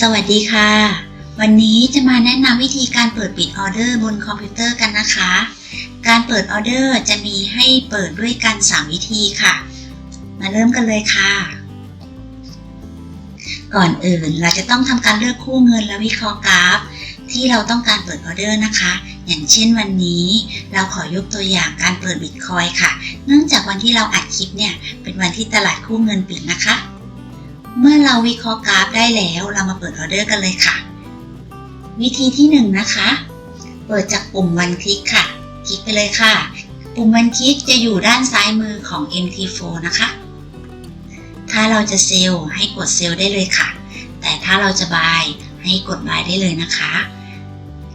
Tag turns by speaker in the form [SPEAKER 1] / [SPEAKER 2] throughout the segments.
[SPEAKER 1] สวัสดีค่ะ วันนี้จะมาแนะนำวิธีการเปิดปิดออเดอร์บนคอมพิวเตอร์กันนะคะ การเปิดออเดอร์จะมีให้เปิดด้วยกัน 3 วิธีค่ะ มาเริ่มกันเลยค่ะ ก่อนอื่นเราจะต้องทำการเลือกคู่เงินและวิเคราะห์กราฟ ที่เราต้องการเปิดออเดอร์นะคะ อย่างเช่นวันนี้เราขอยกตัวอย่างการเปิดบิตคอยค่ะ เนื่องจากวันที่เราอัดคลิปเนี่ยเป็นวันที่ตลาดคู่เงินปิดนะคะ เมื่อเราวิเคราะห์กราฟได้แล้ว เรามาเปิดออเดอร์กันเลยค่ะ วิธีที่1นงนะคะ เปิดจากปุ่มวันคลิกค่ะ คลิกไปเลยค่ะ ปุ่มวันคลิกจะอยู่ด้านซ้ายมือของ MT4 นะคะ ถ้าเราจะเซลล์ให้กดเซลล์ได้เลยค่ะ แต่ถ้าเราจะบายให้กดบายได้เลยนะคะ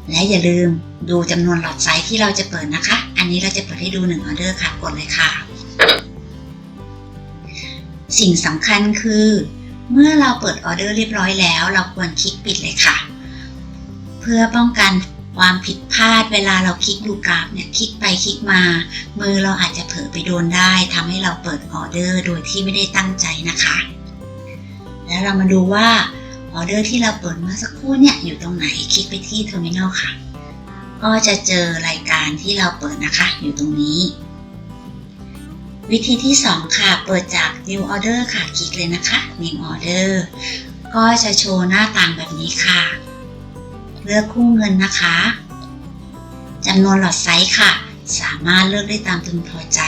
[SPEAKER 1] และอย่าลืมดูจำนวนหลอดไซส์ที่เราจะเปิดนะคะ อันนี้เราจะเปิดให้ดู1ออเดอร์ค่ะ กดเลยค่ะ สิ่งสำคัญคือ เมื่อเราเปิดออเดอร์เรียบร้อยแล้ว เราควรคลิกปิดเลยค่ะ เพื่อป้องกันความผิดพลาดเวลาเราคลิกดูกราฟเนี่ยคลิกไปคลิกมา มือเราอาจจะเผลอไปโดนได้ทำให้เราเปิดออเดอร์โดยที่ไม่ได้ตั้งใจนะคะ แล้วเรามาดูว่าออเดอร์ที่เราเปิดเมื่อสักครู่เนี่ยอยู่ตรงไหนคลิกไปที่เทอร์มินอลค่ะ ก็จะเจอรายการที่เราเปิดนะคะ อยู่ตรงนี้ วิธีที่ 2 ค่ะ เปิดจาก New Order ค่ะ คลิกเลยนะคะ New Order ก็จะโชว์หน้าต่างแบบนี้ค่ะ เลือกคู่เงินนะคะจำนวนหลอดไซส์ค่ะ สามารถเลือกได้ตามพึงพอใจ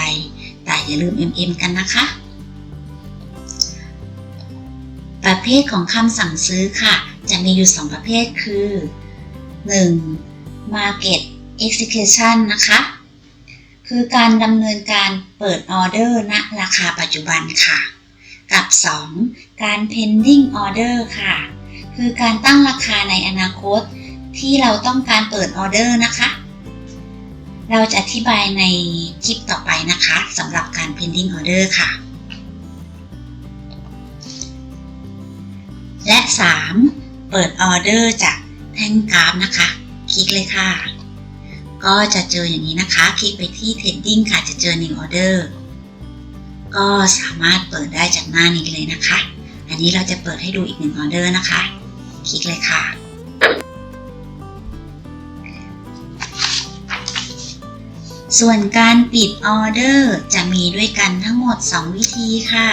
[SPEAKER 1] แต่อย่าลืม MM กันนะคะ ประเภทของคำสั่งซื้อค่ะ จะมีอยู่ 2 ประเภทคือ 1. Market Execution นะคะ คือการดำเนินการเปิดออเดอร์ณราคาปัจจุบันค่ะ กับ 2. การ pending order ค่ะ คือการตั้งราคาในอนาคต ที่เราต้องการเปิดออเดอร์นะคะ เราจะอธิบายในคลิปต่อไปนะคะสำหรับการ pending order ค่ะ และ 3. เปิดออเดอร์จากแท่งกราฟนะคะ คลิกเลยค่ะ ก็จะเจออย่างนี้นะคะ คลิกไปที่ Trading ค่ะ จะเจอ New Order ก็สามารถเปิดได้จากหน้านี้เลยนะคะ อันนี้เราจะเปิดให้ดูอีกหนึ่งออเดอร์นะคะ คลิกเลยค่ะ ส่วนการปิดออเดอร์จะมีด้วยกันทั้งหมด 2 วิธีค่ะ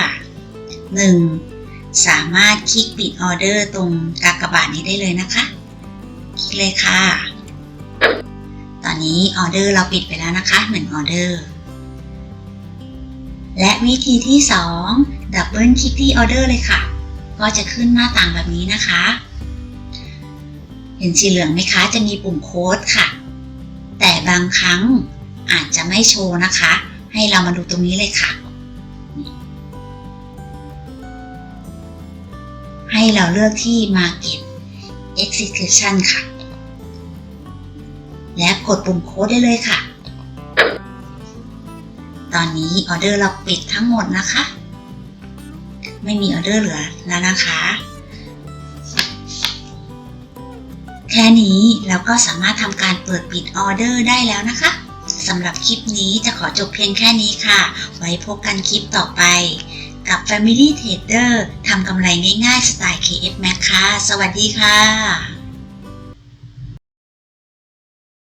[SPEAKER 1] 1. สามารถคลิกปิดออเดอร์ตรงกากบาทนี้ได้เลยนะคะ คลิกเลยค่ะ นี้ออเดอร์เราปิดไปแล้วนะคะ1ออเดอร์และวิธีที่2ดับเบิลคลิกที่ออเดอร์เลยค่ะ ก็จะขึ้นหน้าต่างแบบนี้นะคะ เห็นสีเหลืองไหมคะ จะมีปุ่มโค้ดค่ะ แต่บางครั้งอาจจะไม่โชว์นะคะ ให้เรามาดูตรงนี้เลยค่ะ ให้เราเลือกที่ Market Execution ค่ะ และกดปุ่มโค้ดได้เลยค่ะ ตอนนี้ออเดอร์เราปิดทั้งหมดนะคะ ไม่มีออเดอร์เหลือแล้วนะคะ แค่นี้เราก็สามารถทำการเปิดปิดออเดอร์ได้แล้วนะคะสำหรับคลิปนี้จะขอจบเพียงแค่นี้ค่ะ ไว้พบกันคลิปต่อไป กับ Family Trader ทำกำไรง่ายๆ สไตล์ KF Max ค่ะ สวัสดีค่ะ